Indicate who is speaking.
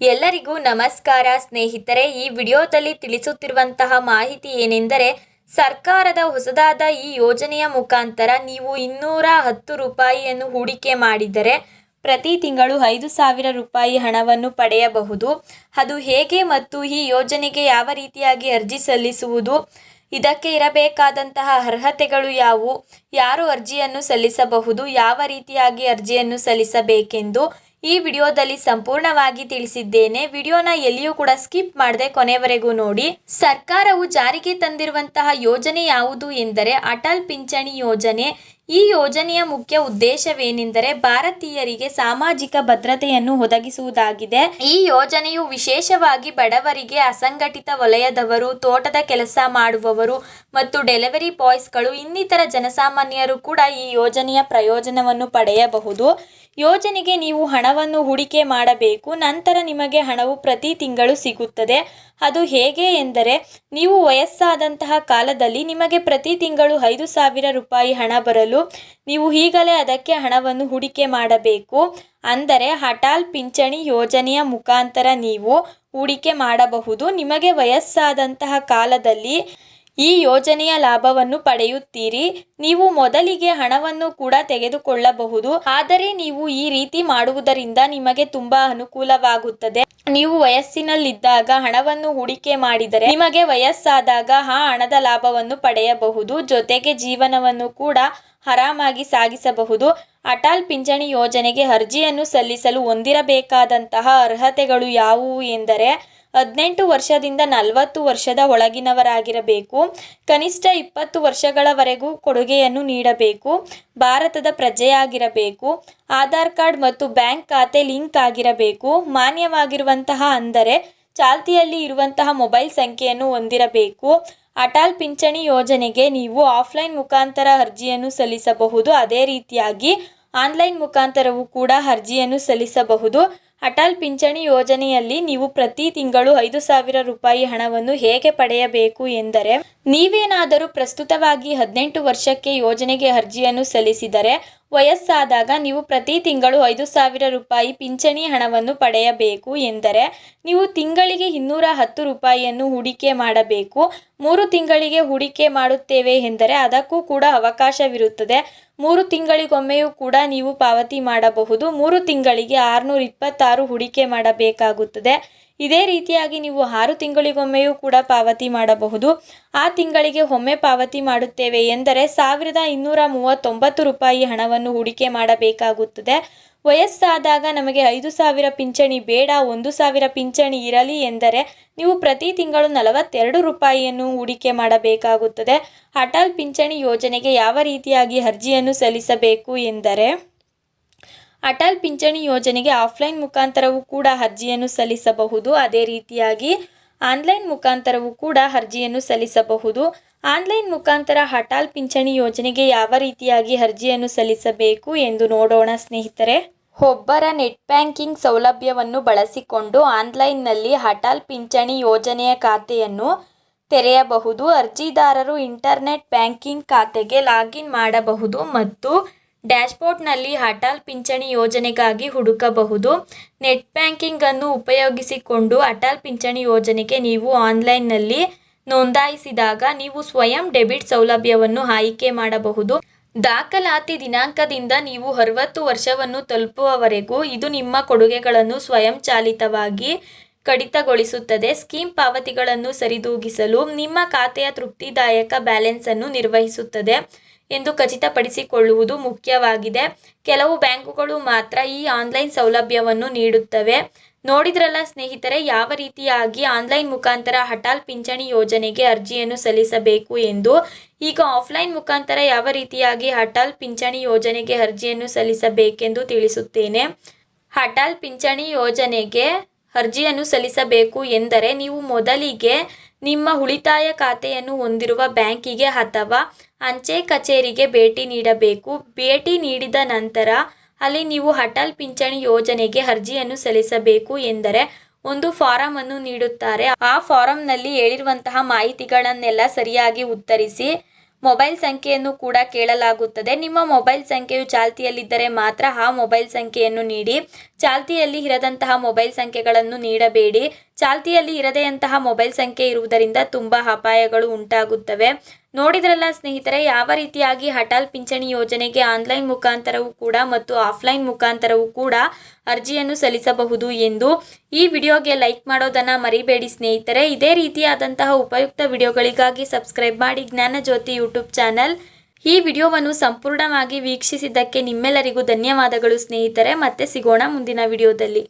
Speaker 1: ಎಲ್ಲರಿಗೂ ನಮಸ್ಕಾರ ಸ್ನೇಹಿತರೆ, ಈ ವಿಡಿಯೋದಲ್ಲಿ ತಿಳಿಸುತ್ತಿರುವಂತಹ ಮಾಹಿತಿ ಏನೆಂದರೆ, ಸರ್ಕಾರದ ಹೊಸದಾದ ಈ ಯೋಜನೆಯ ಮುಖಾಂತರ ನೀವು ಇನ್ನೂರ ಹತ್ತು ರೂಪಾಯಿಯನ್ನು ಹೂಡಿಕೆ ಮಾಡಿದರೆ ಪ್ರತಿ ತಿಂಗಳು ಐದು ಸಾವಿರ ರೂಪಾಯಿ ಹಣವನ್ನು ಪಡೆಯಬಹುದು. ಅದು ಹೇಗೆ ಮತ್ತು ಈ ಯೋಜನೆಗೆ ಯಾವ ರೀತಿಯಾಗಿ ಅರ್ಜಿ ಸಲ್ಲಿಸುವುದು? ಇದಕ್ಕೆ ಇರಬೇಕಾದಂತಹ ಅರ್ಹತೆಗಳು ಯಾವುವು? ಯಾರು ಅರ್ಜಿಯನ್ನು ಸಲ್ಲಿಸಬಹುದು? ಯಾವ ರೀತಿಯಾಗಿ ಅರ್ಜಿಯನ್ನು ಸಲ್ಲಿಸಬೇಕೆಂದು ಈ ವಿಡಿಯೋದಲ್ಲಿ ಸಂಪೂರ್ಣವಾಗಿ ತಿಳಿಸಿದ್ದೇನೆ. ವಿಡಿಯೋನ ಎಲ್ಲಿಯೂ ಕೂಡ ಸ್ಕಿಪ್ ಮಾಡದೆ ಕೊನೆವರೆಗೂ ನೋಡಿ. ಸರ್ಕಾರವು ಜಾರಿಗೆ ತಂದಿರುವಂತಹ ಯೋಜನೆ ಯಾವುದು ಎಂದರೆ ಅಟಲ್ ಪಿಂಚಣಿ ಯೋಜನೆ. ಈ ಯೋಜನೆಯ ಮುಖ್ಯ ಉದ್ದೇಶವೇನೆಂದರೆ ಭಾರತೀಯರಿಗೆ ಸಾಮಾಜಿಕ ಭದ್ರತೆಯನ್ನು ಒದಗಿಸುವುದಾಗಿದೆ. ಈ ಯೋಜನೆಯು ವಿಶೇಷವಾಗಿ ಬಡವರಿಗೆ ಅಸಂಘಟಿತ ವಲಯದವರು, ತೋಟದ ಕೆಲಸ ಮಾಡುವವರು ಮತ್ತು ಡೆಲಿವರಿ ಬಾಯ್ಸ್ಗಳು, ಇನ್ನಿತರ ಜನಸಾಮಾನ್ಯರು ಕೂಡ ಈ ಯೋಜನೆಯ ಪ್ರಯೋಜನವನ್ನು ಪಡೆಯಬಹುದು. ಯೋಜನೆಗೆ ನೀವು ಹಣವನ್ನು ಹೂಡಿಕೆ ಮಾಡಬೇಕು, ನಂತರ ನಿಮಗೆ ಹಣವು ಪ್ರತಿ ತಿಂಗಳು ಸಿಗುತ್ತದೆ. ಅದು ಹೇಗೆ ಎಂದರೆ, ನೀವು ವಯಸ್ಸಾದಂತಹ ಕಾಲದಲ್ಲಿ ನಿಮಗೆ ಪ್ರತಿ ತಿಂಗಳು ಐದು ಸಾವಿರ ರೂಪಾಯಿ ಹಣ ಬರಲು ನೀವು ಈಗಲೇ ಅದಕ್ಕೆ ಹಣವನ್ನು ಹೂಡಿಕೆ ಮಾಡಬೇಕು. ಅಂದರೆ ಅಟಲ್ ಪಿಂಚಣಿ ಯೋಜನೆಯ ಮುಖಾಂತರ ನೀವು ಹೂಡಿಕೆ ಮಾಡಬಹುದು. ನಿಮಗೆ ವಯಸ್ಸಾದಂತಹ ಕಾಲದಲ್ಲಿ ಈ ಯೋಜನೆಯ ಲಾಭವನ್ನು ಪಡೆಯುತ್ತೀರಿ. ನೀವು ಮೊದಲಿಗೆ ಹಣವನ್ನು ಕೂಡ ತೆಗೆದುಕೊಳ್ಳಬಹುದು. ಆದರೆ ನೀವು ಈ ರೀತಿ ಮಾಡುವುದರಿಂದ ನಿಮಗೆ ತುಂಬಾ ಅನುಕೂಲವಾಗುತ್ತದೆ. ನೀವು ವಯಸ್ಸಿನಲ್ಲಿದ್ದಾಗ ಹಣವನ್ನು ಹೂಡಿಕೆ ಮಾಡಿದರೆ ನಿಮಗೆ ವಯಸ್ಸಾದಾಗ ಆ ಹಣದ ಲಾಭವನ್ನು ಪಡೆಯಬಹುದು. ಜೊತೆಗೆ ಜೀವನವನ್ನು ಕೂಡ ಆರಾಮಾಗಿ ಸಾಗಿಸಬಹುದು. ಅಟಲ್ ಪಿಂಚಣಿ ಯೋಜನೆಗೆ ಅರ್ಜಿಯನ್ನು ಸಲ್ಲಿಸಲು ಹೊಂದಿರಬೇಕಾದಂತಹ ಅರ್ಹತೆಗಳು ಯಾವುವು ಎಂದರೆ, ಹದಿನೆಂಟು ವರ್ಷದಿಂದ ನಲವತ್ತು ವರ್ಷದ ಒಳಗಿನವರಾಗಿರಬೇಕು. ಕನಿಷ್ಠ ಇಪ್ಪತ್ತು ವರ್ಷಗಳವರೆಗೂ ಕೊಡುಗೆಯನ್ನು ನೀಡಬೇಕು. ಭಾರತದ ಪ್ರಜೆಯಾಗಿರಬೇಕು. ಆಧಾರ್ ಕಾರ್ಡ್ ಮತ್ತು ಬ್ಯಾಂಕ್ ಖಾತೆ ಲಿಂಕ್ ಆಗಿರಬೇಕು. ಮಾನ್ಯವಾಗಿರುವಂತಹ ಅಂದರೆ ಚಾಲ್ತಿಯಲ್ಲಿ ಇರುವಂತಹ ಮೊಬೈಲ್ ಸಂಖ್ಯೆಯನ್ನು ಹೊಂದಿರಬೇಕು. ಅಟಲ್ ಪಿಂಚಣಿ ಯೋಜನೆಗೆ ನೀವು ಆಫ್ಲೈನ್ ಮುಖಾಂತರ ಅರ್ಜಿಯನ್ನು ಸಲ್ಲಿಸಬಹುದು. ಅದೇ ರೀತಿಯಾಗಿ ಆನ್ಲೈನ್ ಮುಖಾಂತರವೂ ಕೂಡ ಅರ್ಜಿಯನ್ನು ಸಲ್ಲಿಸಬಹುದು. ಅಟಲ್ ಪಿಂಚಣಿ ಯೋಜನೆಯಲ್ಲಿ ನೀವು ಪ್ರತಿ ತಿಂಗಳು ಐದು ಸಾವಿರ ರೂಪಾಯಿ ಹಣವನ್ನು ಹೇಗೆ ಪಡೆಯಬೇಕು ಎಂದರೆ, ನೀವೇನಾದರೂ ಪ್ರಸ್ತುತವಾಗಿ ಹದಿನೆಂಟು ವರ್ಷಕ್ಕೆ ಯೋಜನೆಗೆ ಅರ್ಜಿಯನ್ನು ಸಲ್ಲಿಸಿದರೆ, ವಯಸ್ಸಾದಾಗ ನೀವು ಪ್ರತಿ ತಿಂಗಳು ಐದು ಸಾವಿರ ರೂಪಾಯಿ ಪಿಂಚಣಿ ಹಣವನ್ನು ಪಡೆಯಬೇಕು ಎಂದರೆ, ನೀವು ತಿಂಗಳಿಗೆ ಇನ್ನೂರ ಹತ್ತು ರೂಪಾಯಿಯನ್ನು ಹೂಡಿಕೆ ಮಾಡಬೇಕು. ಮೂರು ತಿಂಗಳಿಗೆ ಹೂಡಿಕೆ ಮಾಡುತ್ತೇವೆ ಎಂದರೆ ಅದಕ್ಕೂ ಕೂಡ ಅವಕಾಶವಿರುತ್ತದೆ. ಮೂರು ತಿಂಗಳಿಗೊಮ್ಮೆಯೂ ಕೂಡ ನೀವು ಪಾವತಿ ಮಾಡಬಹುದು. ಮೂರು ತಿಂಗಳಿಗೆ ಆರುನೂರ ಇಪ್ಪತ್ತಾರು ಹೂಡಿಕೆ ಮಾಡಬೇಕಾಗುತ್ತದೆ. ಇದೇ ರೀತಿಯಾಗಿ ನೀವು ಆರು ತಿಂಗಳಿಗೊಮ್ಮೆಯೂ ಕೂಡ ಪಾವತಿ ಮಾಡಬಹುದು. ಆ ತಿಂಗಳಿಗೆ ಒಮ್ಮೆ ಪಾವತಿ ಮಾಡುತ್ತೇವೆ ಎಂದರೆ ಸಾವಿರದ ಇನ್ನೂರ ಮೂವತ್ತೊಂಬತ್ತು ರೂಪಾಯಿ ಹಣವನ್ನು ಹೂಡಿಕೆ ಮಾಡಬೇಕಾಗುತ್ತದೆ. ವಯಸ್ಸಾದಾಗ ನಮಗೆ ಐದು ಸಾವಿರ ಪಿಂಚಣಿ ಬೇಡ, ಒಂದು ಸಾವಿರ ಪಿಂಚಣಿ ಇರಲಿ ಎಂದರೆ ನೀವು ಪ್ರತಿ ತಿಂಗಳು ನಲವತ್ತೆರಡು ರೂಪಾಯಿಯನ್ನು ಹೂಡಿಕೆ ಮಾಡಬೇಕಾಗುತ್ತದೆ. ಅಟಲ್ ಪಿಂಚಣಿ ಯೋಜನೆಗೆ ಯಾವ ರೀತಿಯಾಗಿ ಅರ್ಜಿಯನ್ನು ಸಲ್ಲಿಸಬೇಕು ಎಂದರೆ ಅಟಲ್ ಪಿಂಚಣಿ ಯೋಜನೆಗೆ ಆಫ್ಲೈನ್ ಮುಖಾಂತರವೂ ಕೂಡ ಅರ್ಜಿಯನ್ನು ಸಲ್ಲಿಸಬಹುದು. ಅದೇ ರೀತಿಯಾಗಿ ಆನ್ಲೈನ್ ಮುಖಾಂತರವೂ ಕೂಡ ಅರ್ಜಿಯನ್ನು ಸಲ್ಲಿಸಬಹುದು. ಆನ್ಲೈನ್ ಮುಖಾಂತರ ಅಟಲ್ ಪಿಂಚಣಿ ಯೋಜನೆಗೆ ಯಾವ ರೀತಿಯಾಗಿ ಅರ್ಜಿಯನ್ನು ಸಲ್ಲಿಸಬೇಕು ಎಂದು ನೋಡೋಣ ಸ್ನೇಹಿತರೆ. ಒಬ್ಬರ ನೆಟ್ ಬ್ಯಾಂಕಿಂಗ್ ಸೌಲಭ್ಯವನ್ನು ಬಳಸಿಕೊಂಡು ಆನ್ಲೈನ್ನಲ್ಲಿ ಅಟಲ್ ಪಿಂಚಣಿ ಯೋಜನೆಯ ಖಾತೆಯನ್ನು ತೆರೆಯಬಹುದು. ಅರ್ಜಿದಾರರು ಇಂಟರ್ನೆಟ್ ಬ್ಯಾಂಕಿಂಗ್ ಖಾತೆಗೆ ಲಾಗಿನ್ ಮಾಡಬಹುದು ಮತ್ತು ಡ್ಯಾಶ್ಬೋರ್ಡ್ನಲ್ಲಿ ಅಟಲ್ ಪಿಂಚಣಿ ಯೋಜನೆಗಾಗಿ ಹುಡುಕಬಹುದು. ನೆಟ್ ಬ್ಯಾಂಕಿಂಗ್ ಅನ್ನು ಉಪಯೋಗಿಸಿಕೊಂಡು ಅಟಲ್ ಪಿಂಚಣಿ ಯೋಜನೆಗೆ ನೀವು ಆನ್ಲೈನ್ನಲ್ಲಿ ನೋಂದಾಯಿಸಿದಾಗ ನೀವು ಸ್ವಯಂ ಡೆಬಿಟ್ ಸೌಲಭ್ಯವನ್ನು ಆಯ್ಕೆ ಮಾಡಬಹುದು. ದಾಖಲಾತಿ ದಿನಾಂಕದಿಂದ ನೀವು ಅರವತ್ತು ವರ್ಷವನ್ನು ತಲುಪುವವರೆಗೂ ಇದು ನಿಮ್ಮ ಕೊಡುಗೆಗಳನ್ನು ಸ್ವಯಂಚಾಲಿತವಾಗಿ ಕಡಿತಗೊಳಿಸುತ್ತದೆ. ಸ್ಕೀಮ್ ಪಾವತಿಗಳನ್ನು ಸರಿದೂಗಿಸಲು ನಿಮ್ಮ ಖಾತೆಯ ತೃಪ್ತಿದಾಯಕ ಬ್ಯಾಲೆನ್ಸ್ ಅನ್ನು ನಿರ್ವಹಿಸುತ್ತದೆ. ಎಂದು ಖಚಿತಪಡಿಸಿಕೊಳ್ಳುವುದು ಮುಖ್ಯವಾಗಿದೆ. ಕೆಲವು ಬ್ಯಾಂಕುಗಳು ಮಾತ್ರ ಈ ಆನ್ಲೈನ್ ಸೌಲಭ್ಯವನ್ನು ನೀಡುತ್ತವೆ. ನೋಡಿದ್ರಲ್ಲ ಸ್ನೇಹಿತರೆ, ಯಾವ ರೀತಿಯಾಗಿ ಆನ್ಲೈನ್ ಮುಖಾಂತರ ಅಟಲ್ ಪಿಂಚಣಿ ಯೋಜನೆಗೆ ಅರ್ಜಿಯನ್ನು ಸಲ್ಲಿಸಬೇಕು ಎಂದು? ಈಗ ಆಫ್ಲೈನ್ ಮುಖಾಂತರ ಯಾವ ರೀತಿಯಾಗಿ ಅಟಲ್ ಪಿಂಚಣಿ ಯೋಜನೆಗೆ ಅರ್ಜಿಯನ್ನು ಸಲ್ಲಿಸಬೇಕೆಂದು ತಿಳಿಸುತ್ತೇನೆ. ಅಟಲ್ ಪಿಂಚಣಿ ಯೋಜನೆಗೆ ಅರ್ಜಿಯನ್ನು ಸಲ್ಲಿಸಬೇಕು ಎಂದರೆ ನೀವು ಮೊದಲಿಗೆ ನಿಮ್ಮ ಉಳಿತಾಯ ಖಾತೆಯನ್ನು ಹೊಂದಿರುವ ಬ್ಯಾಂಕಿಗೆ ಅಥವಾ ಅಂಚೆ ಕಚೇರಿಗೆ ಭೇಟಿ ನೀಡಬೇಕು. ಭೇಟಿ ನೀಡಿದ ನಂತರ ಅಲ್ಲಿ ನೀವು ಅಟಲ್ ಪಿಂಚಣಿ ಯೋಜನೆಗೆ ಅರ್ಜಿಯನ್ನು ಸಲ್ಲಿಸಬೇಕು ಎಂದರೆ ಒಂದು ಫಾರಂ ಅನ್ನು ನೀಡುತ್ತಾರೆ. ಆ ಫಾರಂನಲ್ಲಿ ಹೇಳಿರುವಂತಹ ಮಾಹಿತಿಗಳನ್ನೆಲ್ಲ ಸರಿಯಾಗಿ ಉತ್ತರಿಸಿ ಮೊಬೈಲ್ ಸಂಖ್ಯೆಯನ್ನು ಕೂಡ ಕೇಳಲಾಗುತ್ತದೆ. ನಿಮ್ಮ ಮೊಬೈಲ್ ಸಂಖ್ಯೆಯು ಚಾಲ್ತಿಯಲ್ಲಿದ್ದರೆ ಮಾತ್ರ ಆ ಮೊಬೈಲ್ ಸಂಖ್ಯೆಯನ್ನು ನೀಡಿ ಚಾಲ್ತಿಯಲ್ಲಿ ಇರದಂತಹ ಮೊಬೈಲ್ ಸಂಖ್ಯೆಗಳನ್ನು ನೀಡಬೇಡಿ. ಚಾಲ್ತಿಯಲ್ಲಿ ಇರದೆಯಂತಹ ಮೊಬೈಲ್ ಸಂಖ್ಯೆ ಇರುವುದರಿಂದ ತುಂಬ ಅಪಾಯಗಳು ಉಂಟಾಗುತ್ತವೆ. ನೋಡಿದ್ರಲ್ಲ ಸ್ನೇಹಿತರೆ, ಯಾವ ರೀತಿಯಾಗಿ ಅಟಲ್ ಪಿಂಚಣಿ ಯೋಜನೆಗೆ ಆನ್ಲೈನ್ ಮುಖಾಂತರವೂ ಕೂಡ ಮತ್ತು ಆಫ್ಲೈನ್ ಮುಖಾಂತರವೂ ಕೂಡ ಅರ್ಜಿಯನ್ನು ಸಲ್ಲಿಸಬಹುದು ಎಂದು ಈ ವಿಡಿಯೋಗೆ ಲೈಕ್ ಮಾಡೋದನ್ನು ಮರಿಬೇಡಿ ಸ್ನೇಹಿತರೆ. ಇದೇ ರೀತಿಯಾದಂತಹ ಉಪಯುಕ್ತ ವಿಡಿಯೋಗಳಿಗಾಗಿ ಸಬ್ಸ್ಕ್ರೈಬ್ ಮಾಡಿ ಜ್ಞಾನಜ್ಯೋತಿ ಯೂಟ್ಯೂಬ್ ಚಾನಲ್. ಈ ವಿಡಿಯೋವನ್ನು ಸಂಪೂರ್ಣವಾಗಿ ವೀಕ್ಷಿಸಿದ್ದಕ್ಕೆ ನಿಮ್ಮೆಲ್ಲರಿಗೂ ಧನ್ಯವಾದಗಳು ಸ್ನೇಹಿತರೆ. ಮತ್ತೆ ಸಿಗೋಣ ಮುಂದಿನ ವಿಡಿಯೋದಲ್ಲಿ.